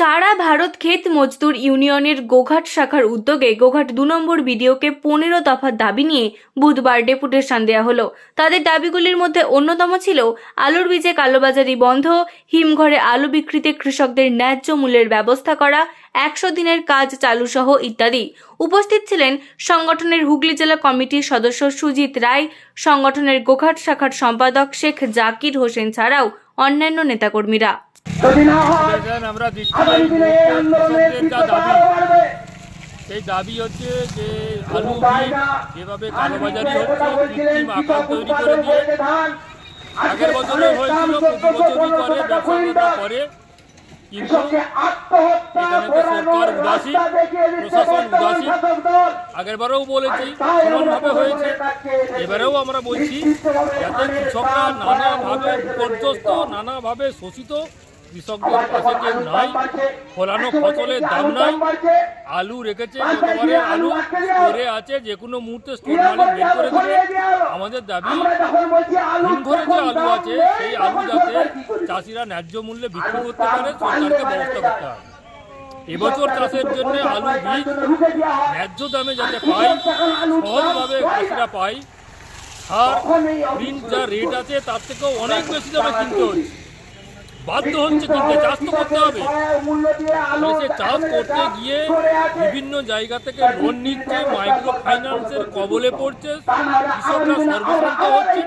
সারা ভারত ক্ষেত মজদুর ইউনিয়নের গোঘাট শাখার উদ্যোগে গোঘাট দু নম্বর বিডিওকে পনেরো দফার দাবি নিয়ে বুধবার ডেপুটেশন দেওয়া হলো। তাদের দাবিগুলির মধ্যে অন্যতম ছিল আলুর বীজে কালোবাজারি বন্ধ, হিমঘরে আলু বিক্রিতে কৃষকদের ন্যায্য মূল্যের ব্যবস্থা করা, একশো দিনের কাজ চালু সহ ইত্যাদি। উপস্থিত ছিলেন সংগঠনের হুগলি জেলা কমিটির সদস্য সুজিত রায়, সংগঠনের গোঘাট শাখার সম্পাদক শেখ জাকির হোসেন ছাড়াও অন্যান্য নেতাকর্মীরা। সেই দাবি হচ্ছে যে আলু যেভাবে কালোবাজারি হচ্ছে কৃত্রিম আকার তৈরি করে দিয়ে আগের বছরে হয়েছিল প্রতি বছরই করে 1500 টাকা ব্যবসায়ীরা করে কিন্তু সরকার উদাসীন, প্রশাসন উদাসীন। আগেরবারেও বলেছি সমানভাবে হয়েছে এবারেও আমরা বলছি যাতে কৃষকরা নানাভাবে বিপর্যস্ত নানাভাবে শোষিত কৃষকদের পাশে কেউ নাই ফলানো ফসলের দাম নাই আলু রেখেছে গতবারে আলু স্টোরে আছে যে কোনো মুহূর্তে স্টোর মালিক বের করে দেবে আমাদের দাবি হিমঘরে যে আলু আছে সেই এই আলু যাতে করি? চাষিরা ন্যায্য মূল্যে বিক্রি করতে পারে, সরকারকে ব্যবস্থা করতে হবে এবছর চাষের জন্য আলু বীজ। ন্যায্য দামে যাতে পাই, সহজভাবে চাষিরা পাই আর ঋণ যা রেট আছে, তার থেকেও অনেক বেশি দামে কিনতে হচ্ছে বাধ্য হচ্ছে কিনতে চাষ তো করতে হবে। সে চাষ করতে গিয়ে বিভিন্ন জায়গা থেকে লোন নিচ্ছে মাইক্রো ফাইন্যান্সের কবলে পড়ছে, কৃষকরা সর্বশান্ত হচ্ছে,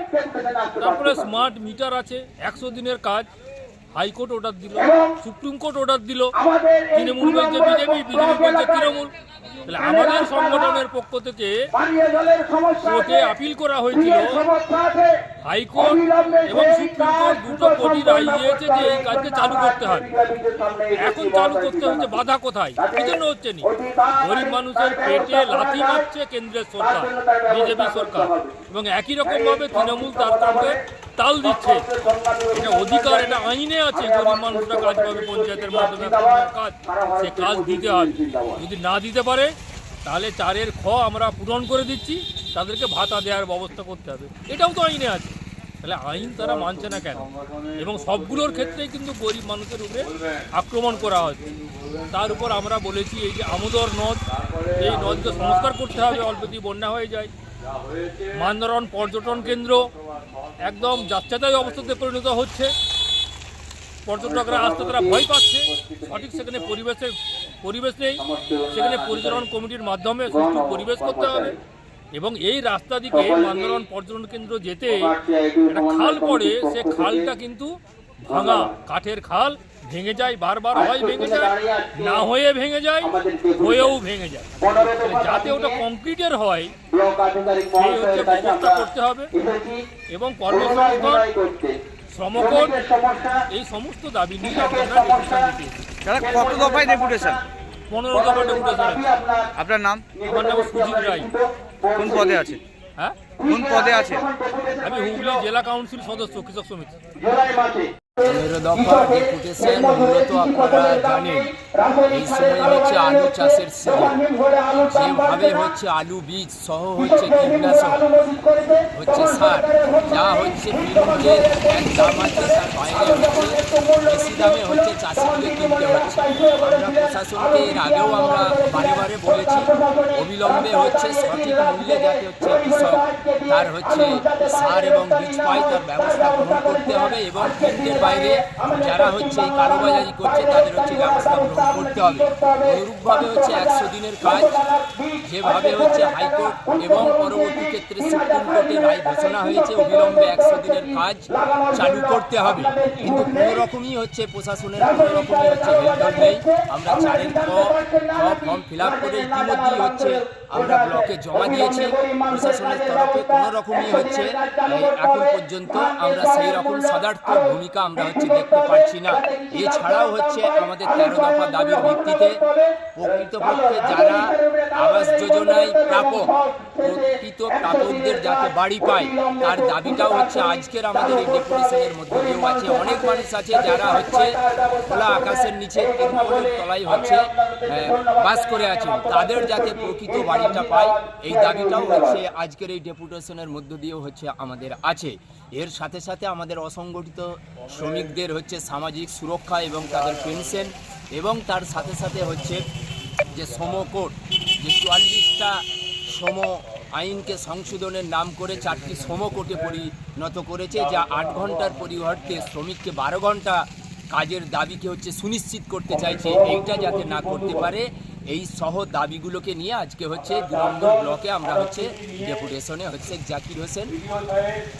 তারপরে স্মার্ট মিটার আছে, একশো দিনের কাজ। হাইকোর্ট অর্ডার দিল সুপ্রিম কোর্ট অর্ডার দিল তৃণমূল বলছে বিজেপি বিজেপি বলছে তৃণমূল। তাহলে আমাদের সংগঠনের পক্ষ থেকে কোর্টে আপিল করা হয়েছিল। হাইকোর্ট এবং সুপ্রিম কোর্ট দুটো কোটি রায় দিয়েছে যে এই কাজকে চালু করতে হবে এখন চালু করতে হচ্ছে বাধা কোথায়? এই জন্য হচ্ছে নি। গরিব মানুষের পেটে লাথি মারছে কেন্দ্রের সরকার বিজেপি সরকার। এবং একই রকমভাবে তৃণমূল তার সঙ্গে তাল দিচ্ছে। এটা অধিকার, এটা আইনে আছে, গরিব মানুষরা কাজ পাবে পঞ্চায়েতের মাধ্যমে কাজ, সে কাজ দিতে হবে। যদি না দিতে পারে, তাহলে চারের খ আমরা পূরণ করে দিচ্ছি, তাদেরকে ভাতা দেওয়ার ব্যবস্থা করতে হবে। এটাও তো আইনে আছে। তাহলে আইন তারা মানছে না কেন? এবং সবগুলোর ক্ষেত্রেই কিন্তু গরিব মানুষের উপরে আক্রমণ করা হচ্ছে। তার উপর আমরা বলেছি, এই যে আমোদর নদ, এই নদকে সংস্কার করতে হবে। অল্পতি বন্যা হয়ে যায়। মান্দরণ পর্যটন কেন্দ্র একদম যাচ্ছাতাই অবস্থাতে পরিণত হচ্ছে। পর্যটকরা আসতে তারা ভয় পাচ্ছে। সঠিক সেখানে পরিবেশের পরিবেশ নেই। সেখানে পরিচালন কমিটির মাধ্যমে সুষ্ঠু পরিবেশ করতে হবে। এবং এই রাস্তা দিকে মান্দরণ পর্যটন কেন্দ্র যেতে একটা খাল পড়ে, সে খালটা কিন্তু ভাঙা, কাঠের খাল। ভেঙে যায় বারবার হয় ভেঙে যায় না হয়ে ভেঙে যায় হয়েও ভেঙে যায়। যাতে ওটা কংক্রিটের হয় সেই হচ্ছে ব্যবস্থা করতে হবে এবং কর্মসংস্থান শ্রমকোট এই সমস্ত দাবি নিয়ে আপনারা কত দফায় ডেপুটেশন পনেরো দফা ডেপুটেশন আপনার নাম? আমার নাম সুজিত রায়। কোন পদে আছে? হ্যাঁ? কোন পদে আছে? আমি হুগলি জেলা কাউন্সিল সদস্য কৃষক সমিতি। মূলত হচ্ছে আলু চাষের যেভাবে হচ্ছে আলু বীজ সহ হচ্ছে কীটনাশক হচ্ছে সার, যা হচ্ছে বেশি দামে হচ্ছে কিনতে হচ্ছে। প্রশাসনকে এর আগেও আমরা বারে বারে বলেছি, অবিলম্বে হচ্ছে সঠিক মূল্যে যাতে হচ্ছে কৃষক তার হচ্ছে সার এবং বীজ পায় তার ব্যবস্থা গ্রহণ করতে হবে এবং কেন্দ্রের বাইরে যারা হচ্ছে এই কালোবাজারি করছে, তাদের হচ্ছে ব্যবস্থা গ্রহণ করতে হবে। অনুরূপভাবে হচ্ছে একশো দিনের কাজ, যেভাবে হচ্ছে হাইকোর্ট এবং পরবর্তী ক্ষেত্রে সুপ্রিম কোর্টের রায় ঘোষণা হয়েছে, অবিলম্বে একশো দিনের কাজ চালু করতে হবে। কিন্তু কোনো রকমই হচ্ছে প্রশাসনের কোনো রকমই হচ্ছে হেলদোল নেই। আমরা চারের ফর্ম ফিল আপ করে ইতিমধ্যেই হচ্ছে আমরা ব্লকে জমা দিয়েছি। প্রশাসনের তরফে কোনো রকমই হচ্ছে এখন পর্যন্ত আমরা সেই রকম সদার্থ ভূমিকা আমরা হচ্ছে দেখতে পাচ্ছি না। এছাড়াও হচ্ছে আমাদের তেরো দফা দাবির ভিত্তিতে প্রকৃতপক্ষে যারা আবাস যোজনায় প্রাপক, প্রকৃত প্রাপকদের যাতে বাড়ি পায়, তার দাবিটাও হচ্ছে আজকের আমাদের এই ডেপুটেশনের মধ্যে দিয়েও আছে। অনেক মানুষ আছে যারা হচ্ছে খোলা আকাশের নিচে তলায় হচ্ছে বাস করে আছেন। তাদের যাতে প্রকৃত বাড়িটা পায়, এই দাবিটাও হচ্ছে আজকের এই ডেপুটেশনের মধ্য দিয়েও হচ্ছে আমাদের আছে। এর সাথে সাথে আমাদের অসংগঠিত শ্রমিকদের হচ্ছে সামাজিক সুরক্ষা এবং তাদের পেনশন এবং তার সাথে সাথে হচ্ছে যে সমকোট, যে চুয়াল্লিশটা সম আইনকে সংশোধনের নাম করে চারটি সমকোটে পরিণত করেছে, যা আট ঘণ্টার পরিবর্তে শ্রমিককে বারো ঘণ্টা কাজের দাবিকে হচ্ছে সুনিশ্চিত করতে চাইছে। এইটা যাতে না করতে পারে এই সহ দাবিগুলোকে নিয়ে আজকে হচ্ছে দু নম্বর ব্লকে আমরা হচ্ছে ডেপুটেশনে হচ্ছে জাকির হোসেন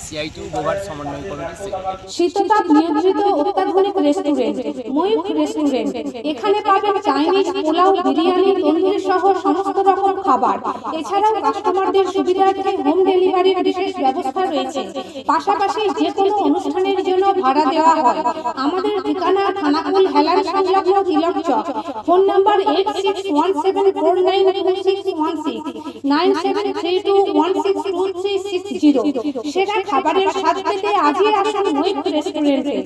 সিআইটি সমন্বয় সেক্রেটারি শীততাপ নিয়ন্ত্রিত অত্যাধুনিক রেস্টুরেন্ট ময়ূখ রেস্টুরেন্ট এখানে পাবেন চাইনিজ পোলাও, বিরিয়ানি, তন্দুরি সহ সমস্ত রকম খাবার। এছাড়াও কাস্টমারদের সুবিধার্থে হোম ডেলিভারির বিশেষ ব্যবস্থা রয়েছে। পাশাপাশি যে কোনো অনুষ্ঠানের জন্য ভাড়া দেওয়া হয়। আমাদের ঠিকানা থানাকুল হেলান সংলগ্ন Tilak Chak. Phone number eight six one four three two one six খাবারের স্বাদ পেতে আজই রেস্টুরেন্টে।